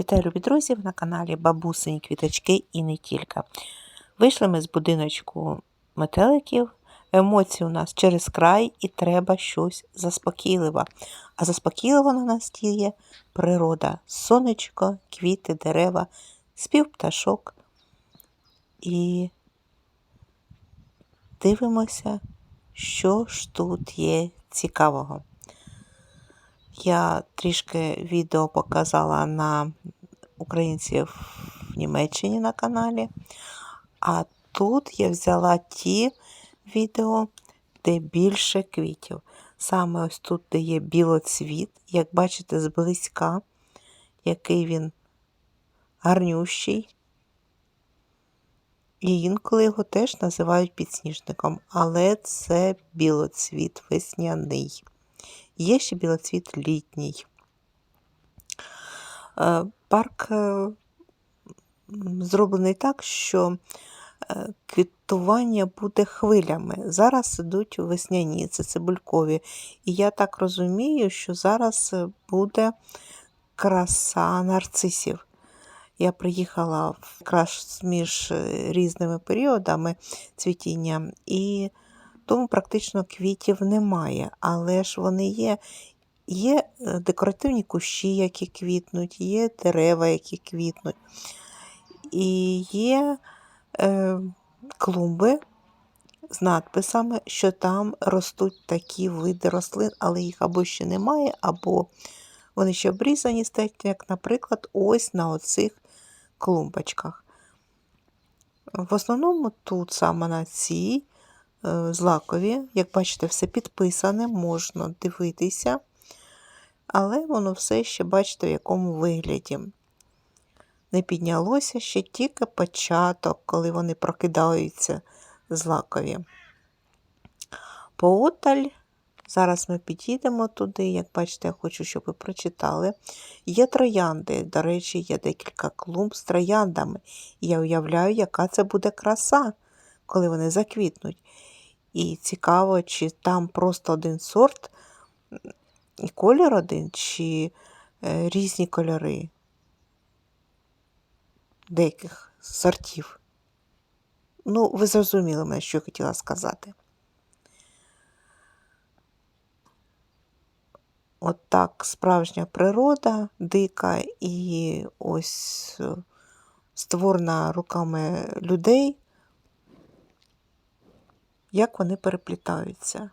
Вітаю, любі друзі, на каналі Бабусині Квіточки і не тільки. Вийшли ми з будиночку метеликів. Емоції у нас через край і треба щось заспокійливе. А заспокійливо на нас діє природа, сонечко, квіти, дерева, спів пташок. І дивимося, що ж тут є цікавого. Я трішки відео показала на українців в Німеччині на каналі. А тут я взяла ті відео, де більше квітів. Саме ось тут, де є білоцвіт, як бачите, зблизька, який він гарнющий. І інколи його теж називають підсніжником, але це білоцвіт весняний. Є ще білоцвіт літній. Е, Парк е, зроблений так, що е, квітування буде хвилями. Зараз ідуть весняні, це цибулькові. І я так розумію, що зараз буде краса нарцисів. Я приїхала якраз між різними періодами цвітіння, і тому практично квітів немає, але ж вони є. Є декоративні кущі, які квітнуть, є дерева, які квітнуть. І є е, клумби з надписами, що там ростуть такі види рослин, але їх або ще немає, або вони ще обрізані стоять, як, наприклад, ось на оцих клумбочках. В основному тут саме на цій е, злакові, як бачите, все підписане, можна дивитися, але воно все ще, бачите, в якому вигляді. Не піднялося ще тільки початок, коли вони прокидаються злакові. Пооталь, зараз ми підійдемо туди, як бачите, я хочу, щоб ви прочитали. Є троянди, до речі, є декілька клумб з трояндами. І я уявляю, яка це буде краса, коли вони заквітнуть. І цікаво, чи там просто один сорт і колір один, чи е, різні кольори деяких сортів. Ну, ви зрозуміли мене, що я хотіла сказати. От так справжня природа дика і ось е, створена руками людей, як вони переплітаються.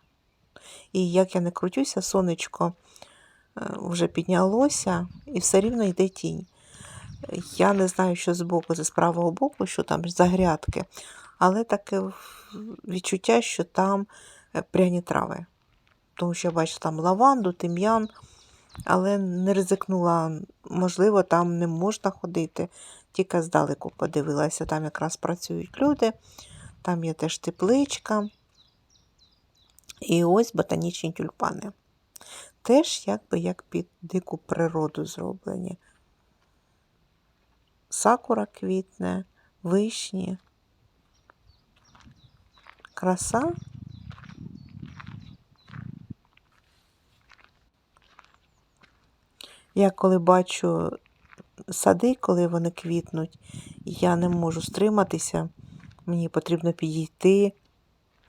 І як я не крутюся, сонечко е, вже піднялося і все рівно йде тінь. Я не знаю, що з боку, з правого боку, що там за грядки, але таке відчуття, що там е, пряні трави. Тому що я бачу там лаванду, тим'ян, але не ризикнула, можливо, там не можна ходити, тільки здалеку подивилася, там якраз працюють люди, там є теж тепличка. І ось ботанічні тюльпани. Теж якби як під дику природу зроблені. Сакура квітне, вишні. Краса. Я коли бачу сади, коли вони квітнуть, я не можу стриматися. Мені потрібно підійти,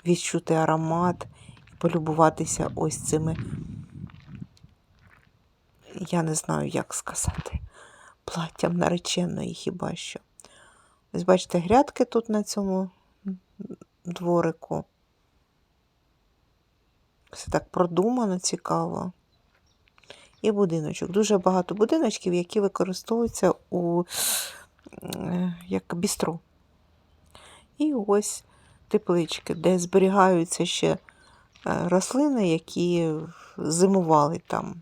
відчути аромат і полюбуватися ось цими. Я не знаю, як сказати платтям нареченої хіба що. Ось бачите, грядки тут на цьому дворику. Все так продумано, цікаво. І будиночок. Дуже багато будиночків, які використовуються у як бістро. І ось теплички, де зберігаються ще рослини, які зимували там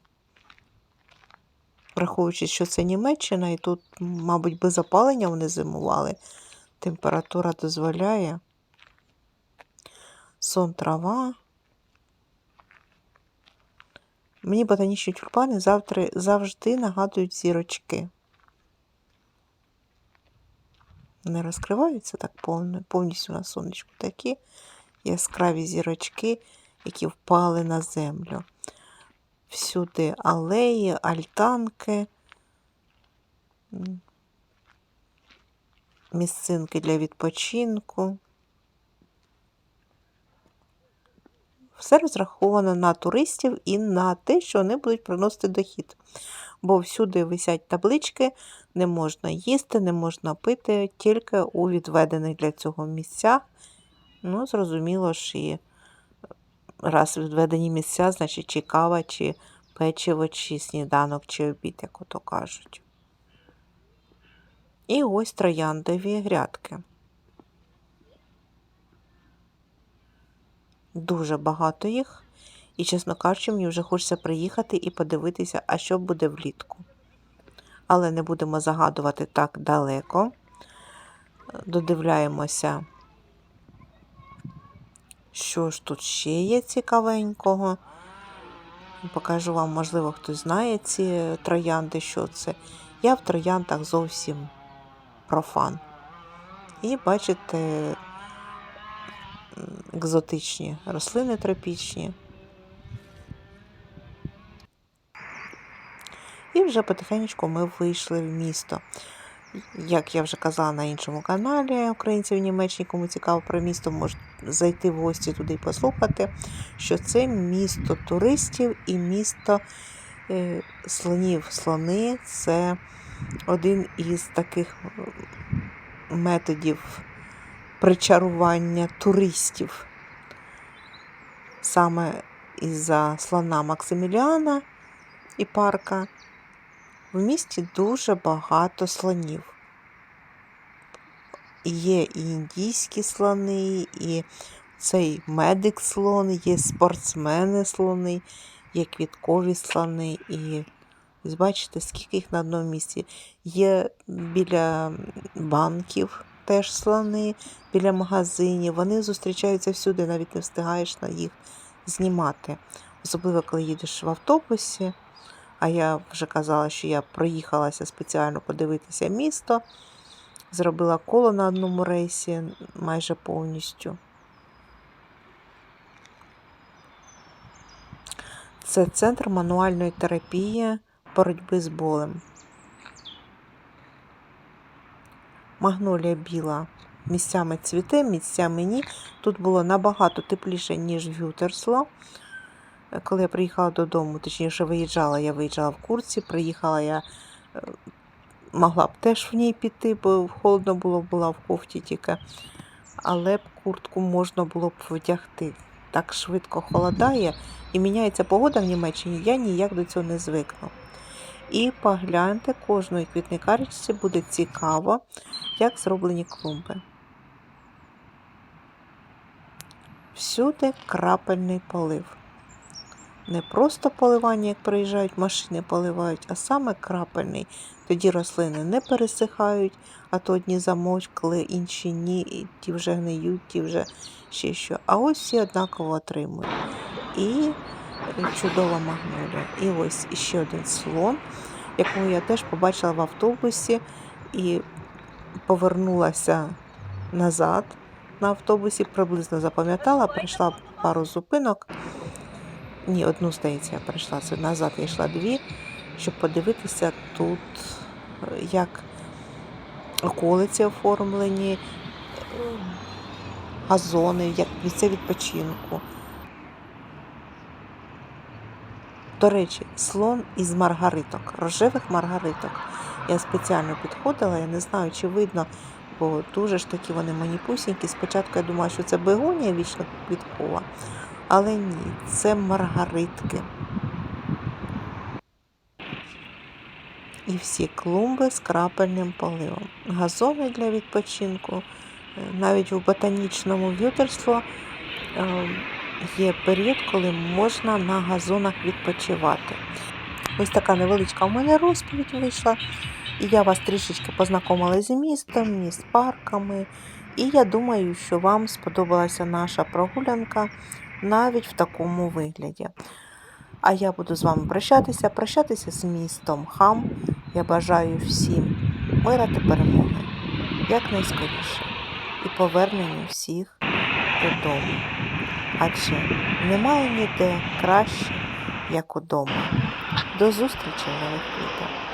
враховуючи, що це Німеччина, і тут, мабуть, без опалення вони зимували. Температура дозволяє. Сон трава. Мені ботанічні тюльпани завтра, завжди нагадують зірочки. Вони розкриваються так повністю на сонечку. Такі яскраві зірочки, які впали на землю всюди алеї, альтанки. місцинки для відпочинку. Все розраховано на туристів і на те, що вони будуть приносити дохід. Бо всюди висять таблички, не можна їсти, не можна пити, тільки у відведених для цього місцях. Ну, зрозуміло ж, і раз відведені місця, значить чи кава, чи печиво, чи сніданок, чи обід, як ото кажуть. І ось трояндові грядки. Дуже багато їх. І, чесно кажучи, мені вже хочеться приїхати і подивитися, а що буде влітку. Але не будемо загадувати так далеко. Додивляємося, що ж тут ще є цікавенького. Покажу вам, можливо, хтось знає ці троянди, що це. Я в трояндах зовсім профан. І бачите, екзотичні рослини тропічні. І вже потихеньку ми вийшли в місто. Як я вже казала на іншому каналі Українці в Німеччині, кому цікаво про місто, можуть зайти в гості туди і послухати, що це місто туристів і місто е, слонів. Слони це один із таких методів причарування туристів. Саме із-за слона Максиміліана і парка в місті дуже багато слонів. Є і індійські слони, і цей медик слон, є спортсмени слони, є квіткові слони. І бачите, скільки їх на одному місці. Є біля банків теж слони, біля магазинів. Вони зустрічаються всюди, навіть не встигаєш на їх знімати. Особливо, коли їдеш в автобусі. А я вже казала, що я проїхалася спеціально подивитися місто, зробила коло на одному рейсі майже повністю. Це центр мануальної терапії боротьби з болем. Магнолія біла місцями цвіте, місцями ні. Тут було набагато тепліше, ніж в Гютерсло. Коли я приїхала додому, точніше виїжджала, я виїжджала в курці, приїхала я е, могла б теж в ній піти, бо холодно було, була в кофті тільки. Але б куртку можна було б вдягти. Так швидко холодає і міняється погода в Німеччині, я ніяк до цього не звикну. І погляньте, кожної квітникарочці буде цікаво, як зроблені клумби. Всюди крапельний полив. Не просто поливання, як приїжджають машини, поливають, а саме крапельний. Тоді рослини не пересихають, а то одні замовкли, інші ні, і ті вже гниють, ті вже ще що. А ось всі однаково отримують. І чудова магнолія. І ось ще один слон, якого я теж побачила в автобусі і повернулася назад на автобусі, приблизно запам'ятала, пройшла пару зупинок. Ні, одну, здається, я прийшла. Назад я йшла дві, щоб подивитися тут, як околиці оформлені, е, газони, як місце відпочинку. До речі, слон із маргариток, рожевих маргариток. Я спеціально підходила, я не знаю, чи видно, бо дуже ж такі вони маніпусінькі. Спочатку я думала, що це бегонія вічно квіткова. Але ні, це маргаритки. І всі клумби з крапельним поливом. Газони для відпочинку. Е, Навіть у ботанічному в'ютерство е, є період, коли можна на газонах відпочивати. Ось така невеличка у мене розповідь вийшла. І я вас трішечки познайомила з містом, з парками. І я думаю, що вам сподобалася наша прогулянка навіть в такому вигляді. А я буду з вами прощатися, прощатися з містом Хам. Я бажаю всім мира та перемоги якнайскоріше і повернення всіх додому. Адже немає ніде краще, як удома. До зустрічі нових відео.